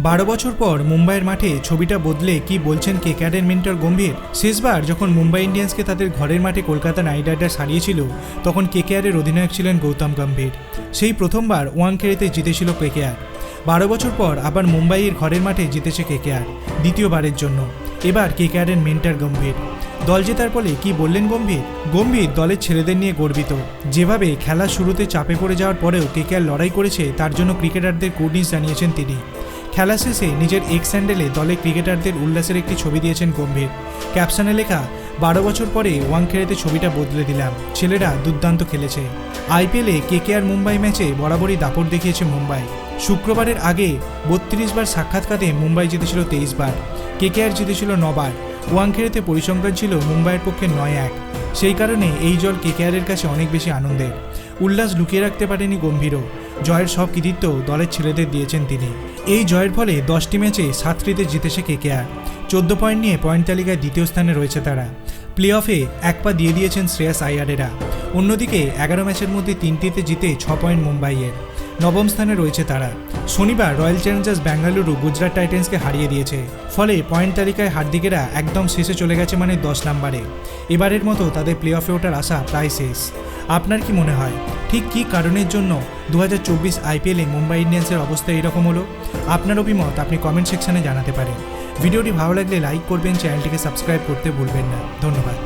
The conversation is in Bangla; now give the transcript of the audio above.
বারো বছর পর মুম্বাইয়ের মাঠে ছবিটা বদলে কি বলছেন কে কেকেআরের মেন্টর গম্ভীর? শেষবার যখন মুম্বাই ইন্ডিয়ান্সকে তাদের ঘরের মাঠে কলকাতা নাইট রাইডার্স হারিয়েছিল, তখন কেকেআরের অধিনায়ক ছিলেন গৌতম গম্ভীর। সেই প্রথমবার ওয়াংখেড়েতে জিতেছিল কেকেআর। বারো বছর পর আবার মুম্বাইয়ের ঘরের মাঠে জিতেছে কেকেআর, দ্বিতীয়বারের জন্য। এবার কেকেআরের মেন্টর গম্ভীর। দল জেতার ফলে কি বললেন গম্ভীর? গম্ভীর দলের ছেলেদের নিয়ে গর্বিত। যেভাবে খেলার শুরুতে চাপে পড়ে যাওয়ার পরেও কেকেআর লড়াই করেছে, তার জন্য ক্রিকেটারদের কুর্নিশ জানিয়েছেন তিনি। খেলা শেষে নিজের এক্স স্যান্ডেলে দলে ক্রিকেটারদের উল্লাসের একটি ছবি দিয়েছেন গম্ভীর। ক্যাপশনে লেখা, বারো বছর পরে ওয়াংখেড়েতে ছবিটা বদলে দিলাম। ছেলেরা দুর্দান্ত খেলেছে। আইপিএলে কেকেআর মুম্বাই ম্যাচে বরাবরই দাপট দেখিয়েছে মুম্বাই। শুক্রবারের আগে বত্রিশ বার সাক্ষাৎকারে মুম্বাই জিতেছিল তেইশ বার। কেকেআর জিতেছিল নবার ওয়াংখেড়েতে পরিসংখ্যান ছিল মুম্বাইয়ের পক্ষে নয় এক। সেই কারণে এই জল কেকেআরের কাছে অনেক বেশি আনন্দের। উল্লাস লুকিয়ে রাখতে পারেনি গম্ভীরও। জয়ের সব কৃতিত্ব দলের ছেলেদের দিয়েছেন তিনি। এই জয়ের ফলে দশটি ম্যাচে সাতটিতে জিতেছে কেকেআর চোদ্দ পয়েন্ট নিয়ে পয়েন্ট তালিকায় দ্বিতীয় স্থানে রয়েছে তারা। প্লে অফে এক পা দিয়ে দিয়েছেন শ্রেয়াস আইয়ারেরা অন্যদিকে এগারো ম্যাচের মধ্যে তিনটিতে জিতে ছ পয়েন্ট মুম্বাইয়ের। নবম স্থানে রয়েছে তারা। শনিবার রয়্যাল চ্যালেঞ্জার্স বেঙ্গালুরু গুজরাট টাইটেন্সকে হারিয়ে দিয়েছে। ফলে পয়েন্ট তালিকায় হার্দিকেরা একদম শেষে চলে গেছে মানে দশ নম্বরে। এবারের মতো তাদের প্লে অফে ওঠার আশা প্রায় শেষ। আপনার কি মনে হয়? ঠিক কী কারণের জন্য দু হাজার চব্বিশ আইপিএলে মুম্বাই ইন্ডিয়ান্সের অবস্থা এরকম হলো? আপনার অভিমত আপনি কমেন্ট সেকশনে জানাতে পারেন। ভিডিওটি ভালো লাগলে লাইক করবেন, চ্যানেলটিকে সাবস্ক্রাইব করতে ভুলবেন না। ধন্যবাদ।